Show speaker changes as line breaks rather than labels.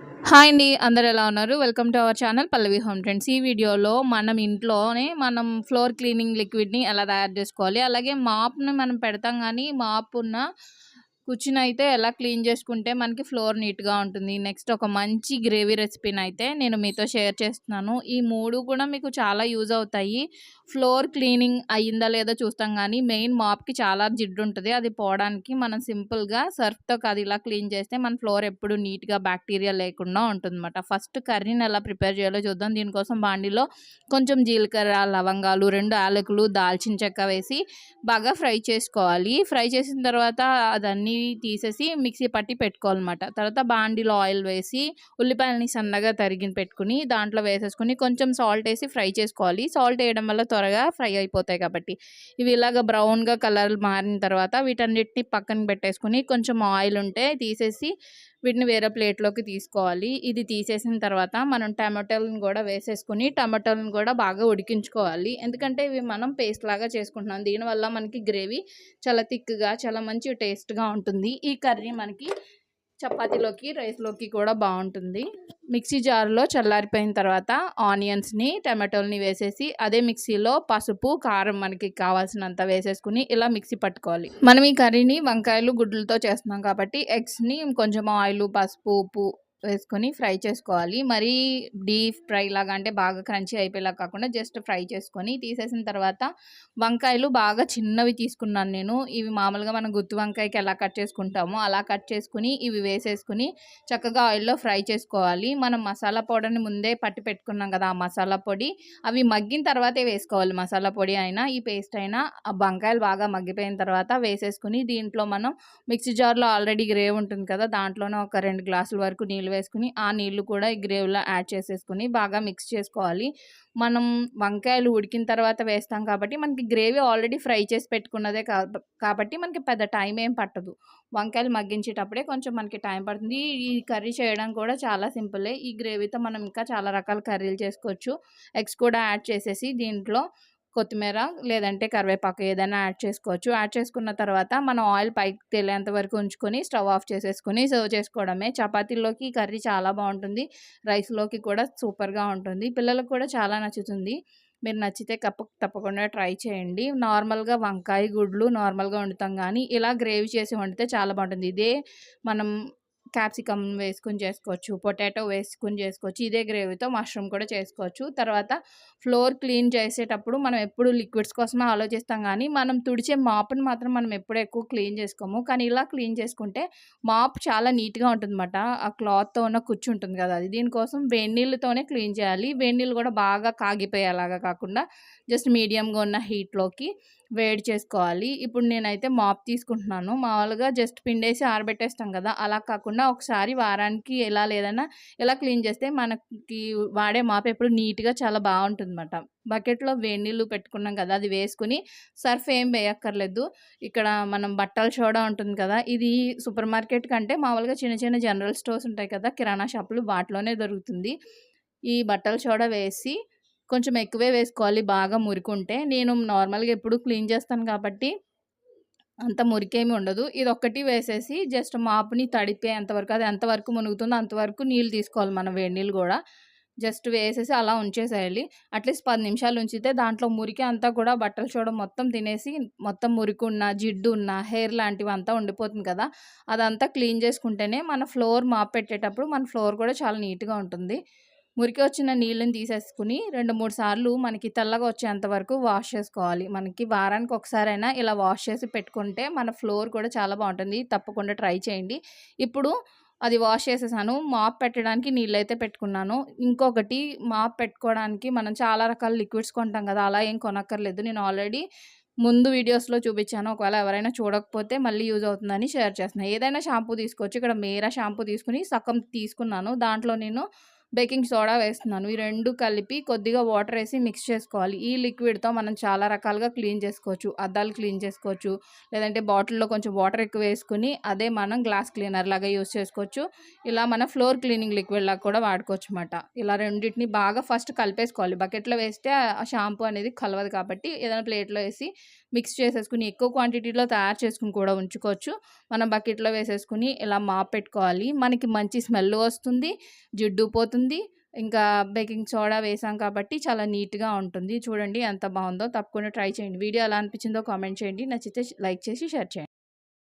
Hi అండి అందరు ఎలా ఉన్నారు? Welcome to our channel Pallavi home trends ఈ వీడియోలో మనం ఇంట్లోనే మనం ఫ్లోర్ క్లీనింగ్ లిక్విడ్ని ఎలా తయారు చేసుకోవాలి? అలాగే మాప్ని మనం పెడతాం కానీ మాప్ ఉన్న కుచిన్ అయితే ఎలా క్లీన్ చేసుకుంటే మనకి ఫ్లోర్ నీట్గా ఉంటుంది. నెక్స్ట్ ఒక మంచి గ్రేవీ రెసిపీని అయితే నేను మీతో షేర్ చేస్తున్నాను. ఈ మూడు కూడా మీకు చాలా యూజ్ అవుతాయి. ఫ్లోర్ క్లీనింగ్ అయ్యిందా లేదో చూస్తాం కానీ మెయిన్ మాప్కి చాలా జిడ్డు ఉంటుంది అది పోవడానికి మనం సింపుల్గా సర్ఫ్తో కాదు ఇలా క్లీన్ చేస్తే మన ఫ్లోర్ ఎప్పుడు నీట్గా బ్యాక్టీరియా లేకుండా ఉంటుందన్నమాట. ఫస్ట్ కర్రీని ఎలా ప్రిపేర్ చేయాలో చూద్దాం. దీనికోసం బాండిలో కొంచెం జీలకర్ర లవంగాలు రెండు యాలకులు దాల్చిన చెక్క వేసి బాగా ఫ్రై చేసుకోవాలి. ఫ్రై చేసిన తర్వాత అదన్నీ తీసేసి మిక్సీ పట్టి పెట్టుకోవాలన్నమాట. తర్వాత బాండీలో ఆయిల్ వేసి ఉల్లిపాయలని సన్నగా తరిగి పెట్టుకుని దాంట్లో వేసేసుకుని కొంచెం సాల్ట్ వేసి ఫ్రై చేసుకోవాలి. సాల్ట్ వేయడం వల్ల త్వరగా ఫ్రై అయిపోతాయి కాబట్టి. ఇవి ఇలాగ బ్రౌన్గా కలర్ మారిన తర్వాత వీటన్నిటిని పక్కన పెట్టేసుకుని కొంచెం ఆయిల్ ఉంటే తీసేసి వీటిని వేరే ప్లేట్లోకి తీసుకోవాలి. ఇది తీసేసిన తర్వాత మనం టమాటోలను కూడా వేసేసుకుని టమాటోలను కూడా బాగా ఉడికించుకోవాలి. ఎందుకంటే ఇవి మనం పేస్ట్ లాగా చేసుకుంటున్నాం. దీనివల్ల మనకి గ్రేవీ చాలా థిక్గా చాలా మంచి టేస్ట్గా ఉంటుంది ఈ కర్రీ మనకి చపాతీలోకి రైస్లోకి కూడా బాగుంటుంది. మిక్సీ జార్లో చల్లారిపోయిన తర్వాత ఆనియన్స్ని టమాటోల్ని వేసేసి అదే మిక్సీలో పసుపు కారం మనకి కావాల్సినంత వేసేసుకుని ఇలా మిక్సీ పట్టుకోవాలి. మనం ఈ కర్రీని వంకాయలు గుడ్లతో చేస్తున్నాం కాబట్టి ఎగ్స్ని కొంచెం ఆయిల్ పసుపు ఉప్పు వేసుకొని ఫ్రై చేసుకోవాలి. మరీ డీప్ ఫ్రై లాగా అంటే బాగా క్రంచీ అయిపోయేలా కాకుండా జస్ట్ ఫ్రై చేసుకొని తీసేసిన తర్వాత వంకాయలు బాగా చిన్నవి తీసుకున్నాను నేను. ఇవి మామూలుగా మనం గుత్తి వంకాయకి ఎలా కట్ చేసుకుంటామో అలా కట్ చేసుకుని ఇవి వేసేసుకుని చక్కగా ఆయిల్లో ఫ్రై చేసుకోవాలి. మనం మసాలా పౌడర్ని ముందే పట్టి పెట్టుకున్నాం కదా ఆ మసాలా పొడి. అవి మగ్గిన తర్వాతే వేసుకోవాలి. మసాలా పొడి అయినా ఈ పేస్ట్ అయినా ఆ వంకాయలు బాగా మగ్గిపోయిన తర్వాత వేసేసుకుని దీంట్లో మనం మిక్సీ జార్లో ఆల్రెడీ గ్రేవ్ ఉంటుంది కదా దాంట్లోనే ఒక రెండు గ్లాసుల వరకు నీళ్ళు వేసుకుని ఆ నీళ్ళు కూడా ఈ గ్రేవ్లో యాడ్ చేసేసుకుని బాగా మిక్స్ చేసుకోవాలి. మనం వంకాయలు ఉడికిన తర్వాత వేస్తాం కాబట్టి మనకి గ్రేవీ ఆల్రెడీ ఫ్రై చేసి పెట్టుకున్నదే కాబట్టి మనకి పెద్ద టైం ఏం పట్టదు. వంకాయలు మగ్గించేటప్పుడే కొంచెం మనకి టైం పడుతుంది. ఈ కర్రీ చేయడం కూడా చాలా సింపులే. ఈ గ్రేవీతో మనం ఇంకా చాలా రకాల కర్రీలు చేసుకోవచ్చు. ఎగ్స్ కూడా యాడ్ చేసేసి దీంట్లో కొత్తిమీర లేదంటే కరివేపాకు ఏదైనా యాడ్ చేసుకోవచ్చు. యాడ్ చేసుకున్న తర్వాత మనం ఆయిల్ పైకి తేలేంత వరకు ఉంచుకొని స్టవ్ ఆఫ్ చేసేసుకొని సర్వ్ చేసుకోవడమే. చపాతీలోకి కర్రీ చాలా బాగుంటుంది. రైస్లోకి కూడా సూపర్గా ఉంటుంది. పిల్లలకు కూడా చాలా నచ్చుతుంది. మీరు నచ్చితే కప్ప తప్పకుండా ట్రై చేయండి. నార్మల్గా వంకాయ గుడ్లు నార్మల్గా వండుతాం కానీ ఇలా గ్రేవీ చేసి వండితే చాలా బాగుంటుంది. ఇదే మనం క్యాప్సికమ్ వేసుకొని చేసుకోవచ్చు పొటాటో వేసుకొని చేసుకోవచ్చు ఇదే గ్రేవీతో మష్రూమ్ కూడా చేసుకోవచ్చు. తర్వాత ఫ్లోర్ క్లీన్ చేసేటప్పుడు మనం ఎప్పుడు లిక్విడ్స్ కోసమే ఆలోచిస్తాం కానీ మనం తుడిచే మాప్ని మాత్రం మనం ఎప్పుడు ఎక్కువ క్లీన్ చేసుకోము. కానీ ఇలా క్లీన్ చేసుకుంటే మాప్ చాలా నీట్గా ఉంటుందన్నమాట. ఆ క్లాత్తో ఉన్న కుచ్చు ఉంటుంది కదా అది దీనికోసం వేడి నీళ్ళతోనే క్లీన్ చేయాలి. వేడి నీళ్ళు కూడా బాగా కాగిపోయేలాగా కాకుండా జస్ట్ మీడియంగా ఉన్న హీట్లోకి వేడి చేసుకోవాలి. ఇప్పుడు నేనైతే మాప్ తీసుకుంటున్నాను. మామూలుగా జస్ట్ పిండేసి ఆరబెట్టేస్తాం కదా అలా కాకుండా ఒకసారి వారానికి ఎలా లేదన్నా ఎలా క్లీన్ చేస్తే మనకి వాడే మాప్ ఎప్పుడు నీట్గా చాలా బాగుంటుంది అనమాట బకెట్లో వేడి నీళ్ళు పెట్టుకున్నాం కదా అది వేసుకుని సర్ఫ్ ఏం వేయక్కర్లేదు. ఇక్కడ మనం బట్టల సోడా ఉంటుంది కదా ఇది సూపర్ మార్కెట్ కంటే మామూలుగా చిన్న చిన్న జనరల్ స్టోర్స్ ఉంటాయి కదా కిరాణా షాపులు వాటిలోనే దొరుకుతుంది. ఈ బట్టల సోడా వేసి కొంచెం ఎక్కువే వేసుకోవాలి బాగా మురికుంటే. నేను నార్మల్గా ఎప్పుడు క్లీన్ చేస్తాను కాబట్టి అంత మురికేమి ఉండదు. ఇది ఒక్కటి వేసేసి జస్ట్ మాపుని తడిపే అంతవరకు అది ఎంతవరకు మునుగుతుందో అంతవరకు నీళ్ళు తీసుకోవాలి మనం వేడి నీళ్ళు కూడా. జస్ట్ వేసేసి అలా ఉంచేసేయాలి. అట్లీస్ట్ పది నిమిషాలు ఉంచితే దాంట్లో మురికి అంతా కూడా బట్టలు చూడ మొత్తం తినేసి మొత్తం మురికి ఉన్న జిడ్డు ఉన్న హెయిర్ లాంటివి అంతా ఉండిపోతుంది కదా. అదంతా క్లీన్ చేసుకుంటేనే మన ఫ్లోర్ మాపెట్టేటప్పుడు మన ఫ్లోర్ కూడా చాలా నీట్గా ఉంటుంది. మురికి వచ్చిన నీళ్ళని తీసేసుకుని రెండు మూడు సార్లు మనకి తెల్లగా వచ్చేంత వరకు వాష్ చేసుకోవాలి. మనకి వారానికి ఒకసారైనా ఇలా వాష్ చేసి పెట్టుకుంటే మన ఫ్లోర్ కూడా చాలా బాగుంటుంది. తప్పకుండా ట్రై చేయండి. ఇప్పుడు అది వాష్ చేసేసాను. మాప్ పెట్టడానికి నీళ్ళైతే పెట్టుకున్నాను. ఇంకొకటి మాప్ పెట్టుకోవడానికి మనం చాలా రకాల లిక్విడ్స్ కొంటాం కదా అలా ఏం కొనక్కర్లేదు. నేను ఆల్రెడీ ముందు వీడియోస్లో చూపించాను. ఒకవేళ ఎవరైనా చూడకపోతే మళ్ళీ యూజ్ అవుతుందని షేర్ చేస్తున్నాను ఏదైనా షాంపూ తీసుకోవచ్చు. ఇక్కడ మేరా షాంపూ తీసుకుని సగం తీసుకున్నాను. దాంట్లో నేను బేకింగ్ సోడా వేస్తున్నాను. ఈ రెండు కలిపి కొద్దిగా వాటర్ వేసి మిక్స్ చేసుకోవాలి. ఈ లిక్విడ్తో మనం చాలా రకాలుగా క్లీన్ చేసుకోవచ్చు. అద్దాలు క్లీన్ చేసుకోవచ్చు. లేదంటే బాటిల్లో కొంచెం వాటర్ ఎక్కువ వేసుకుని అదే మనం గ్లాస్ క్లీనర్ లాగా యూస్ చేసుకోవచ్చు. ఇలా మన ఫ్లోర్ క్లీనింగ్ లిక్విడ్ లాగా కూడా వాడుకోవచ్చు అనమాట ఇలా రెండింటిని బాగా ఫస్ట్ కలిపేసుకోవాలి. బకెట్లో వేస్తే ఆ షాంపూ అనేది కలవదు కాబట్టి ఏదైనా ప్లేట్లో వేసి మిక్స్ చేసేసుకుని ఎక్కువ క్వాంటిటీలో తయారు చేసుకుని కూడా ఉంచుకోవచ్చు. మనం బకెట్లో వేసేసుకుని ఇలా మాప్ పెట్టుకోవాలి. మనకి మంచి స్మెల్ వస్తుంది. జిడ్డు పోతుంది. ఇంకా బేకింగ్ సోడా వేసాం కాబట్టి చాలా నీట్గా ఉంటుంది. చూడండి ఎంత బాగుందో. తప్పకుండా ట్రై చేయండి. వీడియో ఎలా అనిపించిందో కామెంట్ చేయండి. నచ్చితే లైక్ చేసి షేర్ చేయండి.